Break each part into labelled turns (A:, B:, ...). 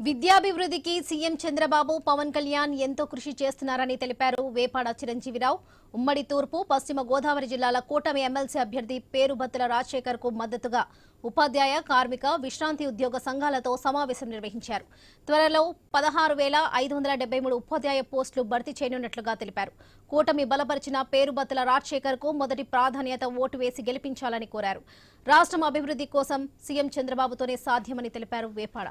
A: విద్యాభివృద్ధికి CM Chandrababu Pawan Kalyan ఎంతో కృషి చేస్తున్నారని తెలిపారు వేపాడ చిరంజీవిరావు. ఉమ్మడి తూర్పు పశ్చిమ గోదావరి జిల్లాల కూటమి ఎమ్మెల్సీ అభ్యర్థి పేరుబత్తుల రాజశేఖర్కు మద్దతుగా ఉపాధ్యాయ కార్మిక విశ్రాంతి ఉద్యోగ సంఘాలతో సమావేశం నిర్వహించారు. త్వరలో పదహారు వేల ఐదు వందల డెబ్బై మూడు ఉపాధ్యాయ పోస్టులు భర్తీ చేయనున్నట్లుగా తెలిపారు. కూటమి బలపరిచిన పేరుబత్తుల రాజశేఖర్కు మొదటి ప్రాధాన్యత ఓటు వేసి గెలిపించాలని కోరారు. రాష్ట్రం అభివృద్ధి కోసం సీఎం చంద్రబాబుతోనే సాధ్యమని తెలిపారు వేపాడ.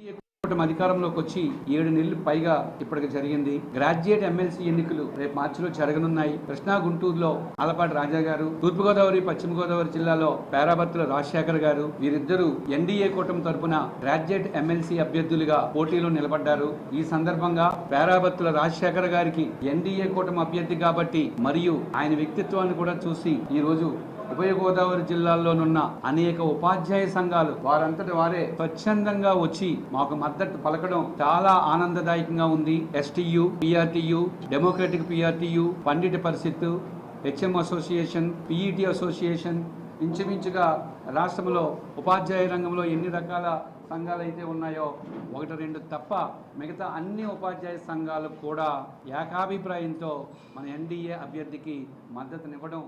B: కూటమి అధికారంలోకి వచ్చి ఏడు నెలలు పైగా ఇప్పటికి జరిగింది. గ్రాడ్యుయేట్ ఎమ్మెల్సీ ఎన్నికలు రేపు మార్చిలో జరగనున్నాయి. కృష్ణా గుంటూరులో ఆలపాటి రాజా గారు తూర్పుగోదావరి పశ్చిమ గోదావరి జిల్లాలో పేరాబత్తుల రాజశేఖర్ గారు వీరిద్దరూ ఎన్డీఏ కూటమి తరపున గ్రాడ్యుయేట్ ఎమ్మెల్సీ అభ్యర్థులుగా పోటీలో నిలబడ్డారు. ఈ సందర్భంగా పేరాబత్తుల రాజశేఖర్ గారికి ఎన్డీఏ కూటమి అభ్యర్థి కాబట్టి మరియు ఆయన వ్యక్తిత్వాన్ని కూడా చూసి ఈ రోజు ఉభయ గోదావరి జిల్లాల్లోనున్న అనేక ఉపాధ్యాయ సంఘాలు వారంతటి వారే స్వచ్ఛందంగా వచ్చి మాకు మద్దతు పలకడం చాలా ఆనందదాయకంగా ఉంది. ఎస్టీయు పిఆర్టీయు డెమోక్రటిక్ పిఆర్టీయు పండిత పరిషత్తు హెచ్ఎం అసోసియేషన్ పిఈటి అసోసియేషన్ ఇంచుమించుగా రాష్ట్రంలో ఉపాధ్యాయ రంగంలో ఎన్ని రకాల సంఘాలు అయితే ఉన్నాయో ఒకటి రెండు తప్ప మిగతా అన్ని ఉపాధ్యాయ సంఘాలు కూడా ఏకాభిప్రాయంతో మన ఎన్డీఏ అభ్యర్థికి మద్దతునివ్వడం